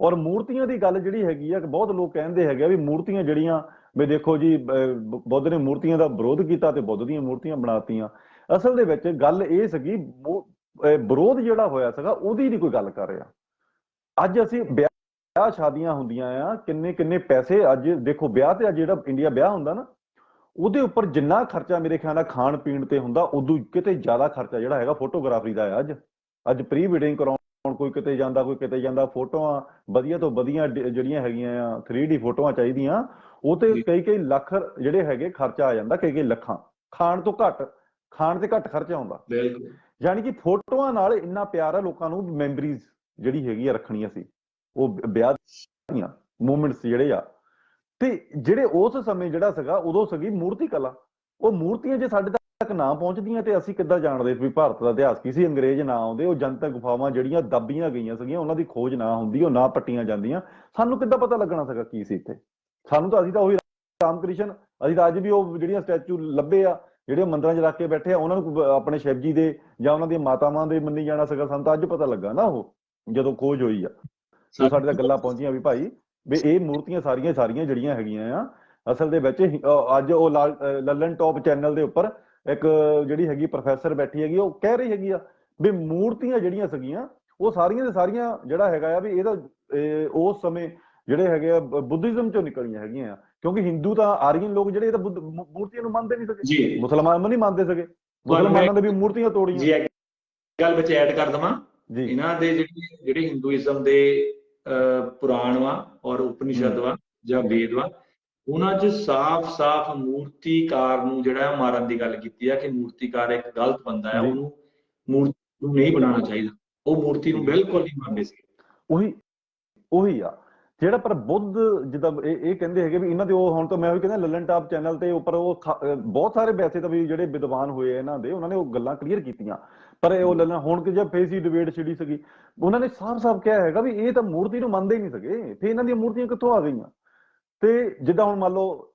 ਔਰ ਮੂਰਤੀਆਂ ਦੀ ਗੱਲ ਜਿਹੜੀ ਹੈਗੀ ਆ, ਬਹੁਤ ਲੋਕ ਕਹਿੰਦੇ ਹੈਗੇ ਆ ਵੀ ਮੂਰਤੀਆਂ ਜਿਹੜੀਆਂ, ਵੀ ਦੇਖੋ ਜੀ ਬੁੱਧ ਨੇ ਮੂਰਤੀਆਂ ਦਾ ਵਿਰੋਧ ਕੀਤਾ ਤੇ ਬੁੱਧ ਦੀਆਂ ਮੂਰਤੀਆਂ ਬਣਾਤੀਆਂ। ਅਸਲ ਦੇ ਵਿੱਚ ਗੱਲ ਇਹ ਸੀਗੀ ਵਿਰੋਧ ਜਿਹੜਾ ਹੋਇਆ ਸੀਗਾ, ਉਹਦੀ ਨਹੀਂ ਕੋਈ ਗੱਲ ਕਰ ਰਿਹਾ। ਅੱਜ ਅਸੀਂ ਵਿਆਹ ਸ਼ਾਦੀਆਂ ਹੁੰਦੀਆਂ ਆ, ਕਿੰਨੇ ਕਿੰਨੇ ਪੈਸੇ ਅੱਜ, ਦੇਖੋ ਵਿਆਹ ਤੇ ਅੱਜ ਜਿਹੜਾ ਇੰਡੀਆ ਵਿਆਹ ਹੁੰਦਾ ਨਾ, ਉਹਦੇ ਉੱਪਰ ਜਿੰਨਾ ਖਰਚਾ ਮੇਰੇ ਖਿਆਲ ਨਾਲ ਖਾਣ ਪੀਣ ਤੇ ਹੁੰਦਾ, ਉਦੋਂ ਕਿਤੇ ਜ਼ਿਆਦਾ ਖਰਚਾ ਜਿਹੜਾ ਹੈਗਾ ਫੋਟੋਗ੍ਰਾਫੀ ਦਾ ਆ ਅੱਜ। ਅੱਜ ਪ੍ਰੀ ਵੈਡਿੰਗ ਕਰਾਉਣ ਕੋਈ ਕਿਤੇ ਜਾਂਦਾ ਕੋਈ ਕਿਤੇ ਜਾਂਦਾ ਫੋਟੋਆਂ ਵਧੀਆ ਤੋਂ ਵਧੀਆ ਜਿਹੜੀਆਂ ਹੈਗੀਆਂ ਆ 3D ਫੋਟੋਆਂ ਚਾਹੀਦੀਆਂ ਉਹ ਤੇ। ਕਈ ਕਈ ਲੱਖ ਜਿਹੜੇ ਹੈਗੇ ਖਰਚਾ ਆ ਜਾਂਦਾ ਕਈ ਕਈ ਲੱਖਾਂ। ਖਾਣ ਤੋਂ ਘੱਟ ਖਾਣ ਤੇ ਘੱਟ ਖਰਚਾ ਆਉਂਦਾ। ਬਿਲਕੁਲ। ਯਾਨੀ ਕਿ ਫੋਟੋਆਂ ਨਾਲ ਇੰਨਾ ਪਿਆਰ ਆ ਲੋਕਾਂ ਨੂੰ ਮੈਮਰੀਜ਼ ਜਿਹੜੀ ਹੈਗੀ ਆ ਰੱਖਣੀਆਂ ਸੀ ਉਹ ਵਿਆਹ ਦੀਆਂ ਮੂਮੈਂਟਸ ਜਿਹੜੇ ਆ। ਤੇ ਜਿਹੜੇ ਉਸ ਸਮੇਂ ਜਿਹੜਾ ਸੀਗਾ ਉਦੋਂ ਸੀਗੀ ਮੂਰਤੀ ਕਲਾ। ਉਹ ਮੂਰਤੀਆਂ ਜੇ ਸਾਡੇ ਤੱਕ ਨਾ ਪਹੁੰਚਦੀਆਂ ਤੇ ਅਸੀਂ ਕਿੱਦਾਂ ਜਾਣਦੇ ਵੀ ਭਾਰਤ ਦਾ ਇਤਿਹਾਸ ਕੀ ਸੀ? ਅੰਗਰੇਜ਼ ਨਾ ਆਉਂਦੇ, ਉਹ ਜਨਤਕ ਗੁਫਾਵਾਂ ਜਿਹੜੀਆਂ ਦੱਬੀਆਂ ਗਈਆਂ ਸੀਗੀਆਂ, ਉਹਨਾਂ ਦੀ ਖੋਜ ਨਾ ਹੁੰਦੀ, ਉਹ ਨਾ ਪੱਟੀਆਂ ਜਾਂਦੀਆਂ। ਸਾਨੂੰ ਕਿੱਦਾਂ ਪਤਾ ਲੱਗਣਾ ਸੀਗਾ ਕੀ ਸੀ ਇੱਥੇ? ਸਾਨੂੰ ਤਾਂ ਅਸੀਂ ਤਾਂ ਉਹੀ ਰਾਮ ਅਸੀਂ ਤਾਂ ਅੱਜ ਵੀ ਉਹ ਜਿਹੜੀਆਂ ਸਟੈਚੂ ਲੱਭੇ ਆ ਜਿਹੜੇ ਮੰਦਰਾਂ 'ਚ ਰੱਖ ਕੇ ਬੈਠੇ ਆ, ਉਹਨਾਂ ਨੂੰ ਆਪਣੇ ਸ਼ਿਵ ਜੀ ਦੇ ਜਾਂ ਉਹਨਾਂ ਦੀਆਂ ਮਾਤਾਵਾਂ ਦੇ ਮੰਨੀ ਜਾਣਾ ਸੀਗਾ, ਸਾਨੂੰ ਤਾਂ ਅੱਜ ਪਤਾ ਲੱਗਾ ਨਾ ਉਹ, ਜਦੋਂ ਖੋਜ ਹੋਈ ਆ। ਸੋ ਸਾਡੇ ਤੱਕ ਗੱਲਾਂ ਪਹੁੰਚੀਆਂ ਵੀ ਭਾਈ, ਵੀ ਇਹ ਮੂਰਤੀਆਂ ਸਾਰੀਆਂ ਸਾਰੀਆਂ ਜਿਹੜੀਆਂ ਹੈਗੀਆਂ ਆ, ਅਸਲ ਦੇ ਵਿੱਚ ਅੱਜ ਉਹ ਲਾਲ- ਲੱਲਨ ਟੌਪ ਚੈਨਲ ਦੇ ਉੱਪਰ ਇੱਕ ਜਿਹੜੀ ਹੈਗੀ ਪ੍ਰੋਫੈਸਰ ਬੈਠੀ ਹੈਗੀ ਉਹ ਕਹਿ ਰਹੀ ਹੈਗੀ ਆ ਵੀ ਮੂਰਤੀਆਂ ਜਿਹੜੀਆਂ ਸੀਗੀਆਂ ਉਹ ਸਾਰੀਆਂ ਦੇ ਸਾਰੀਆਂ ਜਿਹੜਾ ਹੈਗਾ ਆ ਵੀ ਇਹਦਾ ਇਹ ਉਸ ਸਮੇਂ ਜਿਹੜੇ ਹੈਗੇ ਆ ਬੁੱਧੀਜ਼ਮ ਚੋਂ ਨਿਕਲੀਆਂ ਹੈਗੀਆਂ ਆ। ਕਿਉਂਕਿ ਹਿੰਦੂ ਤਾਂ ਆਰੀਅਨ ਲੋਕ ਜਿਹੜੇ ਇਹ ਤਾਂ ਮੂਰਤੀਆਂ ਨੂੰ ਮੰਨਦੇ ਨਹੀਂ ਸਕੇ ਜੀ। ਮੁਸਲਮਾਨ ਵੀ ਨਹੀਂ ਮੰਨਦੇ ਸਕੇ ਮੁਸਲਮਾਨਾਂ ਦੇ ਵੀ ਮੂਰਤੀਆਂ ਜੀ ਤੋੜੀਆਂ ਇੱਕ ਗੱਲ ਵਿੱਚ ਐਡ ਕਰ ਦਵਾਂ। ਜੀ। ਇਹਨਾਂ ਦੇ ਜਿਹੜੇ ਜਿਹੜੇ ਹਿੰਦੂਇਜ਼ਮ ਦੇ ਪੁਰਾਣ ਵਾ ਔਰ ਉਪਨਿਸ਼ਦ ਵਾ ਜਾਂ ਵੇਦ ਵਾ ਉਹਨਾਂ 'ਚ ਸਾਫ਼-ਸਾਫ਼ ਮੂਰਤੀਕਾਰ ਨੂੰ ਜਿਹੜਾ ਮਾਰਨ ਦੀ ਗੱਲ ਕੀਤੀ ਆ ਕਿ ਮੂਰਤੀਕਾਰ ਇੱਕ ਗਲਤ ਬੰਦਾ ਹੈ। ਉਹਨੂੰ ਮੂਰਤੀ ਨੂੰ ਨਹੀਂ ਬਣਾਉਣਾ ਚਾਹੀਦਾ। ਉਹ ਮੂਰਤੀ ਨੂੰ ਬਿਲਕੁਲ ਨਹੀਂ ਮੰਨਦੇ ਸੀ। ਉਹੀ ਉਹੀ ਆ। ਜਿਹੜਾ ਪਰ ਬੁੱਧ ਜਿੱਦਾਂ ਇਹ ਇਹ ਕਹਿੰਦੇ ਹੈਗੇ ਵੀ ਇਹਨਾਂ ਦੇ ਉਹ ਹੁਣ ਤਾਂ ਮੈਂ ਵੀ ਕਹਿੰਦਾ ਲੱਲਨ ਟਾਪ ਚੈਨਲ ਤੇ ਉੱਪਰ ਉਹ ਬਹੁਤ ਸਾਰੇ ਵੈਸੇ ਤਾਂ ਵੀ ਜਿਹੜੇ ਵਿਦਵਾਨ ਹੋਏ ਇਹਨਾਂ ਦੇ ਉਹਨਾਂ ਨੇ ਉਹ ਗੱਲਾਂ ਕਲੀਅਰ ਕੀਤੀਆਂ। ਪਰ ਇਹ ਉਹ ਲੱਲਨ ਹੁਣ ਕਿ ਜਦ ਫੇਸੀ ਡਿਬੇਟ ਛਿੜੀ ਸੀਗੀ ਉਹਨਾਂ ਨੇ ਸਾਫ਼-ਸਾਫ਼ ਕਿਹਾ ਹੈਗਾ ਵੀ ਇਹ ਤਾਂ ਮੂਰਤੀ ਨੂੰ ਮੰਨਦੇ ਹੀ ਨਹੀਂ ਸਕੇ ਫੇ ਇਹਨਾਂ ਦੀਆਂ ਮੂਰਤੀਆਂ ਕਿੱਥੋਂ ਆ ਗਈਆਂ? ਤੇ ਜਿੱਦਾਂ ਹੁਣ ਮੰਨ ਲਓ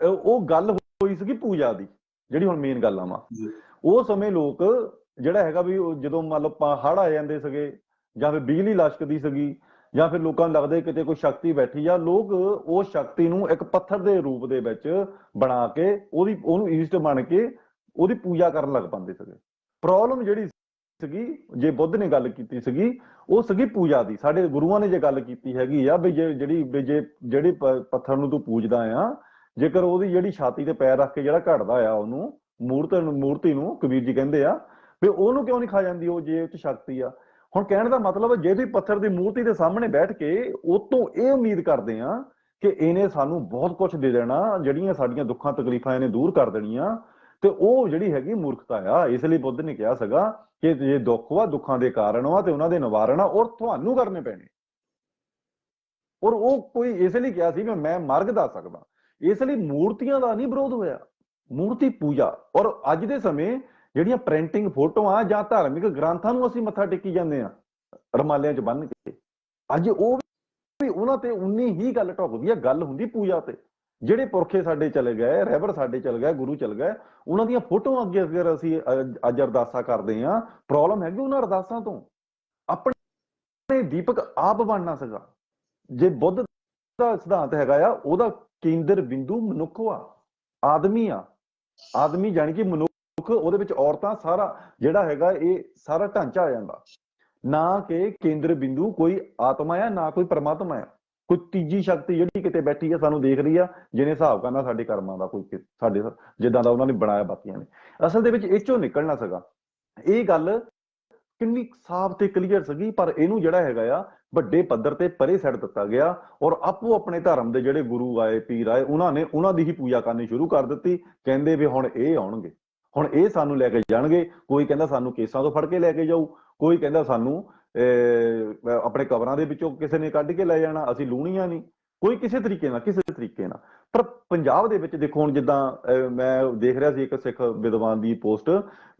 ਉਹ ਗੱਲ ਹੋਈ ਸੀਗੀ ਪੂਜਾ ਦੀ ਜਿਹੜੀ ਹੁਣ ਮੇਨ ਗੱਲ ਆਵਾ। ਉਹ ਸਮੇਂ ਲੋਕ ਜਿਹੜਾ ਹੈਗਾ ਵੀ ਜਦੋਂ ਮੰਨ ਲਓ ਹੜ ਆ ਜਾਂਦੇ ਸੀਗੇ ਜਾਂ ਫਿਰ ਬਿਜਲੀ ਲਸ਼ਕਦੀ ਸੀਗੀ ਜਾਂ ਫਿਰ ਲੋਕਾਂ ਨੂੰ ਲੱਗਦਾ ਕਿਤੇ ਕੋਈ ਸ਼ਕਤੀ ਬੈਠੀ ਆ ਲੋਕ ਉਹ ਸ਼ਕਤੀ ਨੂੰ ਇੱਕ ਪੱਥਰ ਦੇ ਰੂਪ ਦੇ ਵਿੱਚ ਬਣਾ ਕੇ ਉਹਦੀ ਉਹਨੂੰ ਈਸਟ ਬਣ ਕੇ ਉਹਦੀ ਪੂਜਾ ਕਰਨ ਲੱਗ ਪੰਦੇ ਸੀਗੇ ਪ੍ਰੋਬਲਮ ਜਿਹੜੀ ਸੀਗੀ, ਜੇ ਬੁੱਧ ਨੇ ਗੱਲ ਕੀਤੀ ਸੀਗੀ, ਉਹ ਸੀਗੀ ਪੂਜਾ ਦੀ। ਸਾਡੇ ਗੁਰੂਆਂ ਨੇ ਜੇ ਗੱਲ ਕੀਤੀ ਹੈਗੀ ਆ ਵੀ ਜੇ ਜਿਹੜੀ ਜੇ ਜਿਹੜੀ ਪੱਥਰ ਨੂੰ ਤੂੰ ਪੂਜਦਾ ਆ, ਜੇਕਰ ਉਹਦੀ ਜਿਹੜੀ ਛਾਤੀ ਤੇ ਪੈਰ ਰੱਖ ਕੇ ਜਿਹੜਾ ਘੜਦਾ ਆ ਉਹਨੂੰ, ਮੂਰਤ ਨੂੰ ਮੂਰਤੀ ਨੂੰ, ਕਬੀਰ ਜੀ ਕਹਿੰਦੇ ਆ, ਵੀ ਉਹਨੂੰ ਕਿਉਂ ਨਹੀਂ ਖਾ ਜਾਂਦੀ ਉਹ ਜੇ ਉਹ ਚ ਸ਼ਕਤੀ ਆ? ਹੁਣ ਕਹਿਣ ਦਾ ਮਤਲਬ ਜੇ ਤੁਸੀਂ ਪੱਥਰ ਦੀ ਮੂਰਤੀ ਦੇ ਸਾਹਮਣੇ ਬੈਠ ਕੇ ਉਹ ਤੋਂ ਇਹ ਉਮੀਦ ਕਰਦੇ ਆ ਕਿ ਇਹਨੇ ਸਾਨੂੰ ਬਹੁਤ ਕੁਝ ਦੇ ਦੇਣਾ, ਜਿਹੜੀਆਂ ਸਾਡੀਆਂ ਦੁੱਖਾਂ ਤਕਲੀਫਾਂ ਇਹਨੇ ਦੂਰ ਕਰ ਦੇਣੀਆਂ ਤੇ ਉਹ ਜਿਹੜੀ ਹੈਗੀ ਮੂਰਖਤਾ ਆ, ਇਸ ਲਈ ਬੁੱਧ ਨੇ ਕਿਹਾ ਸੀਗਾ ਕਿ ਜੇ ਦੁੱਖ ਵਾ, ਦੁੱਖਾਂ ਦੇ ਕਾਰਨ ਵਾ ਤੇ ਉਹਨਾਂ ਦੇ ਨਿਵਾਰਣ ਆ, ਔਰ ਤੁਹਾਨੂੰ ਕਰਨੇ ਪੈਣੇ। ਔਰ ਉਹ ਕੋਈ ਇਸ ਲਈ ਕਿਹਾ ਸੀ ਵੀ ਮੈਂ ਮਾਰਗ ਦੱਸ ਸਕਦਾ। ਇਸ ਲਈ ਮੂਰਤੀਆਂ ਦਾ ਨਹੀਂ ਵਿਰੋਧ ਹੋਇਆ। ਮੂਰਤੀ ਪੂਜਾ। ਔਰ ਅੱਜ ਦੇ ਸਮੇਂ ਜਿਹੜੀਆਂ ਪ੍ਰਿੰਟਿੰਗ ਫੋਟੋਆਂ ਜਾਂ ਧਾਰਮਿਕ ਗ੍ਰੰਥਾਂ ਨੂੰ ਅਸੀਂ ਮੱਥਾ ਟੇਕੀ ਜਾਂਦੇ ਆ ਰਮਾਲਿਆਂ 'ਚ ਬੰਨ ਕੇ, ਅੱਜ ਉਹ ਵੀ ਉਹਨਾਂ ਤੇ ਉਨੀ ਹੀ ਗੱਲ ਢੁੱਕਦੀ ਆ, ਗੱਲ ਹੁੰਦੀ ਪੂਜਾ ਤੇ। ਜਿਹੜੇ ਪੁਰਖੇ ਸਾਡੇ ਚਲੇ ਗਏ, ਰਹਿਬਰ ਸਾਡੇ ਚਲੇ ਗਏ, ਗੁਰੂ ਚਲੇ ਗਏ, ਉਹਨਾਂ ਦੀਆਂ ਫੋਟੋਆਂ ਅੱਗੇ ਅਗਰ ਅਸੀਂ ਅੱਜ ਅਰਦਾਸਾਂ ਕਰਦੇ ਆ ਪ੍ਰੋਬਲਮ ਹੈਗੀ ਉਹਨਾਂ ਅਰਦਾਸਾਂ ਤੋਂ। ਆਪਣੇ ਦੀਪਕ ਆਪ ਬਣਨਾ ਸੀਗਾ ਜੇ ਬੁੱਧ ਦਾ ਸਿਧਾਂਤ ਹੈਗਾ ਆ, ਉਹਦਾ ਕੇਂਦਰ ਬਿੰਦੂ ਮਨੁੱਖ ਵਾ ਆਦਮੀ ਆ। ਆਦਮੀ ਜਾਣੀ ਕਿ ਮਨੁੱਖ, ਉਹਦੇ ਵਿੱਚ ਔਰਤਾਂ ਸਾਰਾ, ਜਿਹੜਾ ਹੈਗਾ ਇਹ ਸਾਰਾ ਢਾਂਚਾ ਆ ਜਾਂਦਾ। ਨਾ ਕਿ ਕੇਂਦਰ ਬਿੰਦੂ ਕੋਈ ਆਤਮਾ ਆ, ਨਾ ਕੋਈ ਪਰਮਾਤਮਾ ਆ। ਕੋਈ ਤੀਜੀ ਸ਼ਕਤੀ ਜਿਹੜੀ ਕਿਤੇ ਬੈਠੀ ਹੈ ਸਾਨੂੰ ਦੇਖ ਰਹੀ ਆ, ਜਿਹਨੇ ਹਿਸਾਬ ਕਰਨਾ ਸਾਡੇ ਕਰਮਾਂ ਦਾ ਕੋਈ ਸਾਡੇ ਜਿੱਦਾਂ ਦਾ ਉਹਨਾਂ ਨੇ ਬਣਾਇਆ ਬਾਕੀਆਂ ਨੇ। ਅਸਲ ਦੇ ਵਿੱਚ ਇਹ ਚੋਂ ਨਿਕਲਣਾ ਸੀਗਾ ਇਹ ਗੱਲ ਕਿੰਨੀ ਸਾਫ਼ ਤੇ ਕਲੀਅਰ ਸੀਗੀ, ਪਰ ਇਹਨੂੰ ਜਿਹੜਾ ਹੈਗਾ ਆ, ਵੱਡੇ ਪੱਧਰ ਤੇ ਪਰੇ ਛੱਡ ਦਿੱਤਾ ਗਿਆ ਔਰ ਆਪੋ ਆਪਣੇ ਧਰਮ ਦੇ ਜਿਹੜੇ ਗੁਰੂ ਆਏ, ਪੀਰ ਆਏ, ਉਹਨਾਂ ਨੇ ਉਹਨਾਂ ਦੀ ਹੀ ਪੂਜਾ ਕਰਨੀ ਸ਼ੁਰੂ ਕਰ ਦਿੱਤੀ, ਕਹਿੰਦੇ ਵੀ ਹੁਣ ਇਹ ਆਉਣਗੇ। ਹੁਣ ਇਹ ਸਾਨੂੰ ਲੈ ਕੇ ਜਾਣਗੇ, ਕੋਈ ਕਹਿੰਦਾ ਸਾਨੂੰ ਕੇਸਾਂ ਤੋਂ ਫੜ ਕੇ ਲੈ ਕੇ ਜਾਊ, ਕੋਈ ਕਹਿੰਦਾ ਸਾਨੂੰ ਆਪਣੇ ਕਬਰਾਂ ਦੇ ਵਿੱਚੋਂ ਕਿਸੇ ਨੇ ਕੱਢ ਕੇ ਲੈ ਜਾਣਾ ਅਸੀਂ ਲੂਣੀਆਂ ਨਹੀਂ। ਕੋਈ ਕਿਸੇ ਤਰੀਕੇ ਨਾਲ ਕਿਸੇ ਤਰੀਕੇ ਨਾਲ। ਪਰ ਪੰਜਾਬ ਦੇ ਵਿੱਚ ਦੇਖੋ ਹੁਣ ਜਿੱਦਾਂ ਅਹ, ਮੈਂ ਦੇਖ ਰਿਹਾ ਸੀ ਇੱਕ ਸਿੱਖ ਵਿਦਵਾਨ ਦੀ ਪੋਸਟ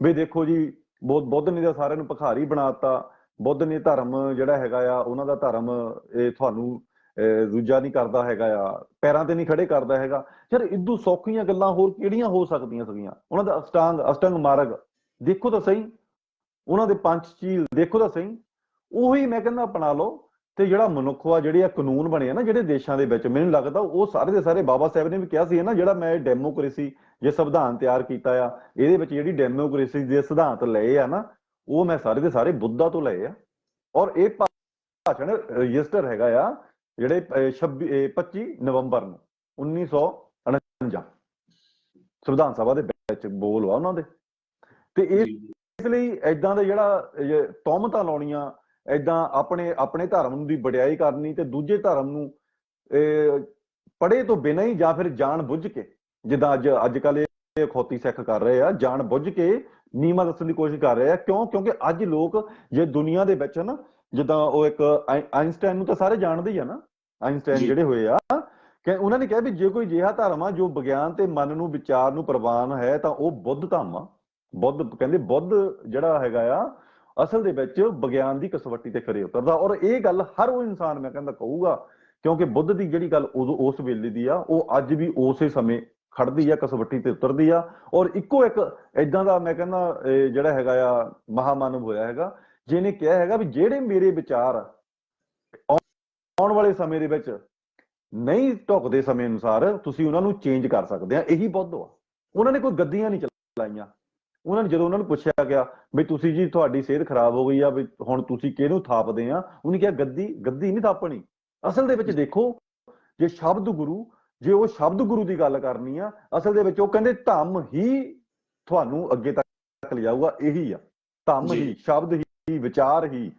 ਵੀ ਦੇਖੋ ਜੀ ਬਹੁਤ ਬੁੱਧ ਨੇ ਤਾਂ ਸਾਰਿਆਂ ਨੂੰ ਭਿਖਾਰੀ ਬਣਾਤਾ। ਬੁੱਧ ਨੇ ਧਰਮ ਜਿਹੜਾ ਹੈਗਾ ਆ ਉਹਨਾਂ ਦਾ ਧਰਮ ਇਹ ਤੁਹਾਨੂੰ ਅਹ, ਦੂਜਾ ਨਹੀਂ ਕਰਦਾ ਹੈਗਾ ਆ ਪੈਰਾਂ ਤੇ ਨਹੀਂ ਖੜੇ ਕਰਦਾ ਹੈਗਾ। ਯਾਰ ਇਦੋਂ ਸੌਖੀਆਂ ਗੱਲਾਂ ਹੋਰ ਕਿਹੜੀਆਂ ਹੋ ਸਕਦੀਆਂ ਸੀਗੀਆਂ? ਉਹਨਾਂ ਦਾ ਅਸ਼ਟਾਂਗ ਅਸ਼ਟੰਗ ਮਾਰਗ ਦੇਖੋ ਤਾਂ ਸਹੀ। ਉਹਨਾਂ ਦੇ ਪੰਜ ਚੀਲ ਦੇਖੋ ਤਾਂ ਸਹੀ। ਉਹੀ ਮੈਂ ਕਹਿੰਦਾ ਅਪਣਾ ਲਓ ਤੇ ਜਿਹੜਾ ਮਨੁੱਖ ਆ ਜਿਹੜੇ ਆ ਕਾਨੂੰਨ ਬਣੇ ਆ ਨਾ ਜਿਹੜੇ ਦੇਸ਼ਾਂ ਦੇ ਵਿੱਚ ਮੈਨੂੰ ਲੱਗਦਾ ਉਹ ਸਾਰੇ ਦੇ ਸਾਰੇ ਬਾਬਾ ਸਾਹਿਬ ਨੇ ਵੀ ਕਿਹਾ ਸੀ ਨਾ ਜਿਹੜਾ ਮੈਂ ਡੈਮੋਕ੍ਰੇਸੀ ਜੇ ਸੰਵਿਧਾਨ ਤਿਆਰ ਕੀਤਾ ਆ ਇਹਦੇ ਵਿੱਚ ਜਿਹੜੀ ਡੈਮੋਕ੍ਰੇਸੀ ਦੇ ਸਿਧਾਂਤ ਲਏ ਆ ਨਾ ਉਹ ਮੈਂ ਸਾਰੇ ਦੇ ਸਾਰੇ ਬੁੱਧਾ ਤੋਂ ਲਏ ਆ। ਔਰ ਇਹ ਭਾਸ਼ਣ ਰਜਿਸਟਰ ਹੈਗਾ ਆ ਜਿਹੜੇ ਅਹ, 26 ਅਹ, 25 ਨਵੰਬਰ ਨੂੰ 1949 ਸੰਵਿਧਾਨ ਸਭਾ ਦੇ ਵਿੱਚ ਬੋਲ ਆ ਉਹਨਾਂ ਦੇ। ਤੇ ਇਸ ਲਈ ਐਦਾਂ ਦਾ ਜਿਹੜਾ ਤੌਮਤਾਂ ਲਾਉਣੀਆਂ ਐਦਾਂ ਆਪਣੇ ਆਪਣੇ ਧਰਮ ਦੀ ਵਡਿਆਈ ਕਰਨੀ ਤੇ ਦੂਜੇ ਧਰਮ ਨੂੰ ਪੜੇ ਤੋਂ ਬਿਨਾਂ ਹੀ ਜਾਂ ਫਿਰ ਜਾਣ ਬੁੱਝ ਕੇ ਜਿੱਦਾਂ ਅੱਜ ਅੱਜ ਕੱਲ ਇਹ ਖੋਤੀ ਸਿੱਖ ਕਰ ਰਹੇ ਆ ਜਾਣ ਬੁੱਝ ਕੇ ਨੀਮਾ ਦੱਸਣ ਦੀ ਕੋਸ਼ਿਸ਼ ਕਰ ਰਹੇ ਆ। ਕਿਉਂ? ਕਿਉਂਕਿ ਅੱਜ ਲੋਕ ਜੇ ਦੁਨੀਆ ਦੇ ਵਿੱਚ ਨਾ ਜਿੱਦਾਂ ਉਹ ਇੱਕ ਆਇਨਸਟਾਈਨ ਨੂੰ ਤਾਂ ਸਾਰੇ ਜਾਣਦੇ ਹੀ ਆ ਨਾ ਆਇਨਸਟਾਈਨ। ਜਿਹੜੇ ਹੋਏ ਆ ਕਿ ਉਹਨਾਂ ਨੇ ਕਿਹਾ ਵੀ ਜੇ ਕੋਈ ਜਿਹਾ ਧਰਮ ਆ ਜੋ ਵਿਗਿਆਨ ਤੇ ਮਨ ਨੂੰ ਵਿਚਾਰ ਨੂੰ ਪ੍ਰਵਾਨ ਹੈ ਤਾਂ ਉਹ ਬੁੱਧ ਧਰਮ ਆ। ਬੁੱਧ ਕਹਿੰਦੇ ਬੁੱਧ ਜਿਹੜਾ ਹੈਗਾ ਆ ਅਸਲ ਦੇ ਵਿੱਚ ਵਿਗਿਆਨ ਦੀ ਕਸਵੱਟੀ ਤੇ ਖਰੇ ਉਤਰਦਾ। ਔਰ ਇਹ ਗੱਲ ਹਰ ਉਹ ਇਨਸਾਨ ਮੈਂ ਕਹਿੰਦਾ ਕਹੂਗਾ, ਕਿਉਂਕਿ ਬੁੱਧ ਦੀ ਜਿਹੜੀ ਗੱਲ ਉਦੋਂ ਉਸ ਵੇਲੇ ਦੀ ਆ, ਉਹ ਅੱਜ ਵੀ ਉਸੇ ਸਮੇਂ ਖੜਦੀ ਆ, ਕਸਵੱਟੀ ਤੇ ਉਤਰਦੀ ਆ। ਔਰ ਇੱਕੋ ਇੱਕ ਇਦਾਂ ਦਾ ਮੈਂ ਕਹਿੰਦਾ, ਇਹ ਜਿਹੜਾ ਹੈਗਾ ਆ, ਮਹਾਮਾਨਵ ਹੋਇਆ ਹੈਗਾ, ਜਿਹਨੇ ਕਿਹਾ ਹੈਗਾ ਵੀ ਜਿਹੜੇ ਮੇਰੇ ਵਿਚਾਰ ਆਉਣ ਵਾਲੇ ਸਮੇਂ ਦੇ ਵਿੱਚ ਨਹੀਂ ਢੁਕਦੇ ਸਮੇਂ ਅਨੁਸਾਰ, ਤੁਸੀਂ ਉਹਨਾਂ ਨੂੰ ਚੇਂਜ ਕਰ ਸਕਦੇ ਆ। ਇਹੀ ਬੁੱਧ ਆ। ਉਹਨਾਂ ਨੇ ਕੋਈ ਗੱਦੀਆਂ ਨਹੀਂ ਚਲਾਈਆਂ। ਉਹਨਾਂ ਨੇ ਜਦੋਂ ਉਹਨਾਂ ਨੂੰ ਪੁੱਛਿਆ ਗਿਆ ਵੀ ਤੁਸੀਂ ਜੀ ਤੁਹਾਡੀ ਸਿਹਤ ਖਰਾਬ ਹੋ ਗਈ ਆ ਵੀ ਹੁਣ ਤੁਸੀਂ ਕਿਹਨੂੰ ਥਾਪਦੇ ਆ ਉਹਨੇ ਕਿਹਾ ਗੱਦੀ ਗੱਦੀ ਨਹੀਂ ਥਾਪਣੀ। ਅਸਲ ਦੇ ਵਿੱਚ ਦੇਖੋ ਜੇ ਸ਼ਬਦ ਗੁਰੂ ਜੇ ਉਹ ਸ਼ਬਦ ਗੁਰੂ ਦੀ ਗੱਲ ਕਰਨੀ ਆ ਅਸਲ ਦੇ ਵਿੱਚ ਉਹ ਕਹਿੰਦੇ ਧੰਮ ਹੀ ਤੁਹਾਨੂੰ ਅੱਗੇ ਤੱਕ ਲਿਜਾਊਗਾ ਇਹੀ ਆ। ਧੰਮ। ਹੀ ਸ਼ਬਦ ਹੀ ਵਿਚਾਰ ਹੀ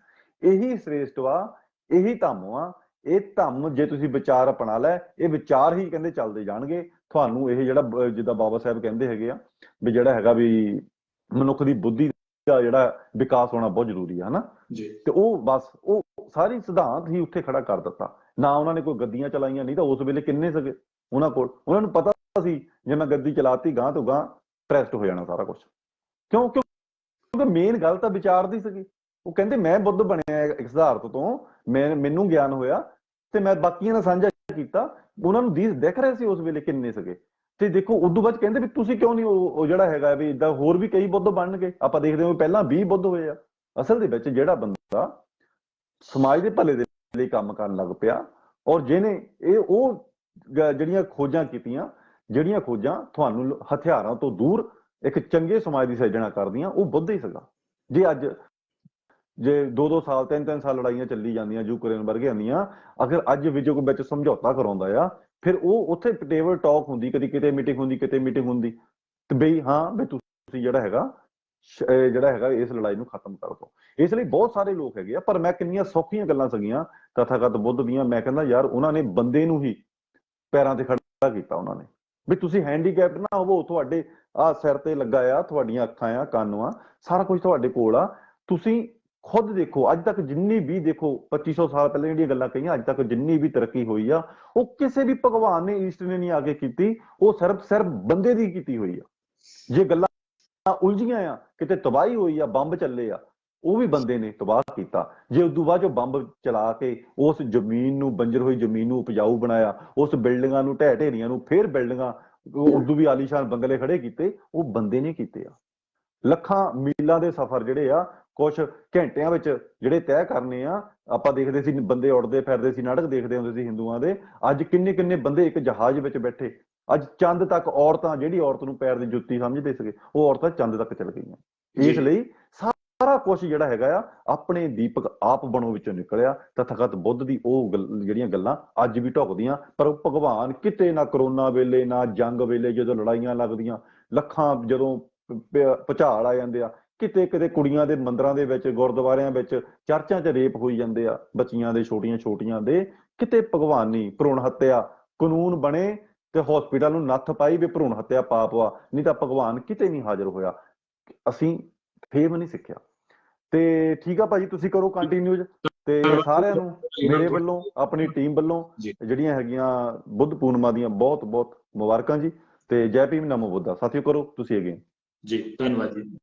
ਇਹੀ ਸ੍ਰੇਸ਼ਟ ਵਾ ਇਹੀ ਧੰਮ ਆ ਇਹ ਧੰਮ ਜੇ ਤੁਸੀਂ ਵਿਚਾਰ ਅਪਣਾ ਲੈ ਇਹ ਵਿਚਾਰ ਹੀ ਕਹਿੰਦੇ ਚੱਲਦੇ ਜਾਣਗੇ। ਤੁਹਾਨੂੰ ਇਹ ਜਿਹੜਾ ਜਿੱਦਾਂ ਬਾਬਾ ਸਾਹਿਬ ਕਹਿੰਦੇ ਹੈਗੇ ਆ ਵੀ ਜਿਹੜਾ ਹੈਗਾ ਵੀ ਮਨੁੱਖ ਦੀ ਬੁੱਧੀ ਦਾ ਜਿਹੜਾ ਵਿਕਾਸ ਹੋਣਾ ਬਹੁਤ ਜ਼ਰੂਰੀ ਹੈ ਹਨਾ? ਜੀ। ਤੇ ਉਹ ਬਸ ਉਹ ਸਾਰੀ ਸਿਧਾਂਤ ਹੀ ਉੱਥੇ ਖੜਾ ਕਰ ਦਿੱਤਾ। ਨਾ ਉਹਨਾਂ ਨੇ ਕੋਈ ਗੱਦੀਆਂ ਚਲਾਈਆਂ ਨਹੀਂ ਤਾਂ ਉਸ ਵੇਲੇ ਕਿੰਨੇ ਸਕੇ ਉਹਨਾਂ ਕੋਲ? ਉਹਨਾਂ ਨੂੰ ਪਤਾ ਸੀ ਜੇ ਮੈਂ ਗੱਦੀ ਚਲਾਤੀ ਗਾਂ ਤੋਂ ਗਾਂ ਟ੍ਰੈਸਟ ਹੋ ਜਾਣਾ ਸਾਰਾ ਕੁਝ ਕਿਉਂ ਕਿਉਂ? ਕਿਉਂਕਿ ਮੇਨ ਗੱਲ ਤਾਂ ਵਿਚਾਰ ਦੀ ਸੀਗੀ। ਉਹ ਕਹਿੰਦੇ ਮੈਂ ਬੁੱਧ ਬਣਿਆ ਇੱਕ ਸਿਧਾਰਥ ਤੋਂ ਮੈਂ ਮੈਨੂੰ ਗਿਆਨ ਹੋਇਆ ਤੇ ਮੈਂ ਬਾਕੀਆਂ ਨਾਲ ਸਾਂਝਾ ਕੀਤਾ ਉਹਨਾਂ ਨੂੰ ਦੀਸ ਦਿਖ ਰਹੇ ਸੀ ਉਸ ਵੇਲੇ ਕਿੰਨੇ ਸਕੇ ਤੇ ਦੇਖੋ, ਉਦੋਂ ਬਾਅਦ ਕਹਿੰਦੇ ਵੀ ਤੁਸੀਂ ਕਿਉਂ ਨਹੀਂ ਉਹ ਜਿਹੜਾ ਹੈਗਾ ਵੀ ਇਦਾਂ ਹੋਰ ਵੀ ਕਈ ਬੁੱਧ ਬਣਨਗੇ? ਆਪਾਂ ਦੇਖਦੇ ਹਾਂ ਪਹਿਲਾਂ 20 ਬੁੱਧ ਹੋਏ ਆ। ਅਸਲ ਦੇ ਵਿੱਚ ਜਿਹੜਾ ਬੰਦਾ ਸਮਾਜ ਦੇ ਭਲੇ ਦੇ ਲਈ ਕੰਮ ਕਰਨ ਲੱਗ ਪਿਆ ਔਰ ਜਿਹਨੇ ਇਹ ਉਹ ਜਿਹੜੀਆਂ ਖੋਜਾਂ ਕੀਤੀਆਂ, ਜਿਹੜੀਆਂ ਖੋਜਾਂ ਤੁਹਾਨੂੰ ਹਥਿਆਰਾਂ ਤੋਂ ਦੂਰ ਇੱਕ ਚੰਗੇ ਸਮਾਜ ਦੀ ਸਿਰਜਣਾ ਕਰਦੀਆਂ, ਉਹ ਬੁੱਧ ਹੀ ਸੀਗਾ। ਜੇ ਅੱਜ ਜੇ 2-2 ਸਾਲ 3-3 ਸਾਲ ਲੜਾਈਆਂ ਚੱਲੀ ਜਾਂਦੀਆਂ, ਯੂਕਰੇਨ ਵਰਗੀਆਂ ਦੀਆਂ, ਅਗਰ ਅੱਜ ਵਿਜੋ ਵਿੱਚ ਸਮਝੌਤਾ ਕਰਾਉਂਦਾ ਆ, ਫਿਰ ਉਹ ਉੱਥੇ ਟੇਬਲ ਟਾਕ ਹੁੰਦੀ, ਕਦੀ ਕਿਤੇ ਮੀਟਿੰਗ ਹੁੰਦੀ, ਕਿਤੇ ਮੀਟਿੰਗ ਹੁੰਦੀ। ਤੇ ਬਈ, ਹਾਂ ਵੀ ਤੁਸੀਂ ਜਿਹੜਾ ਹੈਗਾ ਜਿਹੜਾ ਹੈਗਾ, ਇਸ ਲੜਾਈ ਨੂੰ ਖਤਮ ਕਰ ਦਿਓ ਇਸ ਲਈ ਬਹੁਤ ਸਾਰੇ ਲੋਕ ਹੈਗੇ ਆ, ਪਰ ਮੈਂ ਕਿੰਨੀਆਂ ਸੌਖੀਆਂ ਗੱਲਾਂ ਸੀਗੀਆਂ, ਤਥਾਗਤ ਬੁੱਧ ਦੀਆਂ, ਮੈਂ ਕਹਿੰਦਾ, ਯਾਰ, ਉਹਨਾਂ ਨੇ ਬੰਦੇ ਨੂੰ ਹੀ ਪੈਰਾਂ ਤੇ ਖੜਾ ਕੀਤਾ ਉਹਨਾਂ ਨੇ। ਵੀ ਤੁਸੀਂ ਹੈਂਡੀਕੈਪਡ ਨਾ ਹੋਵੋ, ਤੁਹਾਡੇ ਆ ਸਿਰ ਤੇ ਲੱਗਾ ਆ, ਤੁਹਾਡੀਆਂ ਅੱਖਾਂ ਆ, ਕੰਨ ਆ, ਸਾਰਾ ਕੁਝ ਤੁਹਾਡੇ ਕੋਲ ਆ। ਤੁਸੀਂ ਖੁਦ ਦੇਖੋ, ਅੱਜ ਤੱਕ ਜਿੰਨੀ ਵੀ ਦੇਖੋ 2500 ਸਾਲ ਪਹਿਲਾਂ ਜਿਹੜੀਆਂ ਗੱਲਾਂ ਕਹੀਆਂ, ਅੱਜ ਤੱਕ ਜਿੰਨੀ ਵੀ ਤਰੱਕੀ ਹੋਈ ਆ, ਉਹ ਕਿਸੇ ਵੀ ਭਗਵਾਨ ਨੇ ਈਸਟ ਨੇ ਨਹੀਂ ਆ ਕੇ ਕੀਤੀ, ਉਹ ਸਿਰਫ ਸਿਰਫ ਬੰਦੇ ਦੀ ਕੀਤੀ ਹੋਈ ਆ। ਜੇ ਗੱਲਾਂ ਉਲਝੀਆਂ ਆ, ਕਿਤੇ ਤਬਾਹੀ ਹੋਈ ਆ, ਬੰਬ ਚੱਲੇ ਆ, ਉਹ ਵੀ ਬੰਦੇ ਨੇ ਤਬਾਹ ਕੀਤਾ। ਜੇ ਉਦੋਂ ਬਾਅਦ ਜੋ ਬੰਬ ਚਲਾ ਕੇ ਉਸ ਜ਼ਮੀਨ ਨੂੰ, ਬੰਜਰ ਹੋਈ ਜ਼ਮੀਨ ਨੂੰ ਉਪਜਾਊ ਬਣਾਇਆ, ਉਸ ਬਿਲਡਿੰਗਾਂ ਨੂੰ, ਢਹਿ ਢੇਰੀਆਂ ਨੂੰ, ਫੇਰ ਬਿਲਡਿੰਗਾਂ, ਉਹ ਉਦੋਂ ਵੀ ਆਲੀਸ਼ਾਨ ਬੰਗਲੇ ਖੜੇ ਕੀਤੇ, ਉਹ ਬੰਦੇ ਨੇ ਕੀਤੇ ਆ। ਲੱਖਾਂ, ਮੀਲਾਂ ਦੇ ਸਫ਼ਰ ਜਿਹੜੇ ਆ ਕੁਝ ਘੰਟਿਆਂ ਵਿੱਚ ਜਿਹੜੇ ਤੈਅ ਕਰਨੇ ਆ ਆਪਾਂ ਦੇਖਦੇ ਸੀ ਬੰਦੇ ਉੱਡਦੇ ਫਿਰਦੇ ਸੀ ਨਾਟਕ ਦੇਖਦੇ ਹੁੰਦੇ ਸੀ ਹਿੰਦੂਆਂ ਦੇ ਅੱਜ ਕਿੰਨੇ ਕਿੰਨੇ ਬੰਦੇ ਇੱਕ ਜਹਾਜ਼ ਵਿੱਚ ਬੈਠੇ ਅੱਜ ਚੰਦ ਤੱਕ ਔਰਤਾਂ ਜਿਹੜੀ ਔਰਤ ਨੂੰ ਪੈਰ ਦੀ ਜੁੱਤੀ ਸਮਝਦੇ ਸੀਗੇ ਉਹ ਔਰਤਾਂ ਚੰਦ ਤੱਕ ਚਲ ਗਈਆਂ ਇਸ। ਲਈ ਸਾਰਾ ਕੁਝ ਜਿਹੜਾ ਹੈਗਾ ਆ ਆਪਣੇ ਦੀਪਕ ਆਪ ਬਣੋ ਵਿੱਚੋਂ ਨਿਕਲਿਆ ਤਥਾਗਤ ਬੁੱਧ ਦੀ ਉਹ ਜਿਹੜੀਆਂ ਗੱਲਾਂ ਅੱਜ ਵੀ ਢੁਕਦੀਆਂ ਪਰ ਉਹ ਭਗਵਾਨ ਕਿਤੇ ਨਾ ਕਰੋਨਾ ਵੇਲੇ ਨਾ ਜੰਗ ਵੇਲੇ ਜਦੋਂ ਲੜਾਈਆਂ ਲੱਗਦੀਆਂ ਲੱਖਾਂ ਜਦੋਂ ਪ- ਭੁਚਾਲ ਆ ਜਾਂਦੇ ਆ ਕਿਤੇ ਕਿਤੇ ਕੁੜੀਆਂ ਦੇ ਮੰਦਰਾਂ ਦੇ ਵਿੱਚ ਗੁਰਦੁਆਰਿਆਂ ਵਿੱਚ ਚਰਚਾਂ 'ਚ ਰੇਪ ਹੋਈ ਜਾਂਦੇ ਆ ਬੱਚੀਆਂ ਦੇ ਛੋਟੀਆਂ ਛੋਟੀਆਂ ਦੇ। ਕਿਤੇ ਭਗਵਾਨ ਭਰੂਣ ਹੱਤਿਆ। ਕਾਨੂੰਨ ਬਣੇ ਤੇ ਹਸਪੀਟਲ ਨੂੰ ਨੱਥ ਪਾਈ ਵੀ ਭਰੂਣ ਹੱਤਿਆ ਪਾਪ ਆ ਨਹੀਂ ਤਾਂ ਭਗਵਾਨ ਕਿਤੇ ਨਹੀਂ ਹਾਜ਼ਰ ਹੋਇਆ। ਅਸੀਂ ਫੇਮ ਨਹੀਂ ਸਿੱਖਿਆ। ਤੇ ਠੀਕ ਆ ਭਾਜੀ ਤੁਸੀਂ ਕਰੋ ਕੰਟੀਨਿਊਜ ਤੇ ਸਾਰਿਆਂ ਨੂੰ ਮੇਰੇ ਵੱਲੋਂ ਆਪਣੀ ਟੀਮ ਵੱਲੋਂ। ਜਿਹੜੀਆਂ ਹੈਗੀਆਂ ਬੁੱਧ ਪੂਰਨਿਮਾ ਦੀਆਂ ਬਹੁਤ ਬਹੁਤ ਮੁਬਾਰਕਾਂ ਜੀ। ਤੇ ਜੈ ਭੀਮ ਨਮੋ ਬੁੱਧਾ। ਸਾਥੀਓ ਕਰੋ ਤੁਸੀਂ ਅਗੇ ਜੀ ਧੰਨਵਾਦ ਜੀ।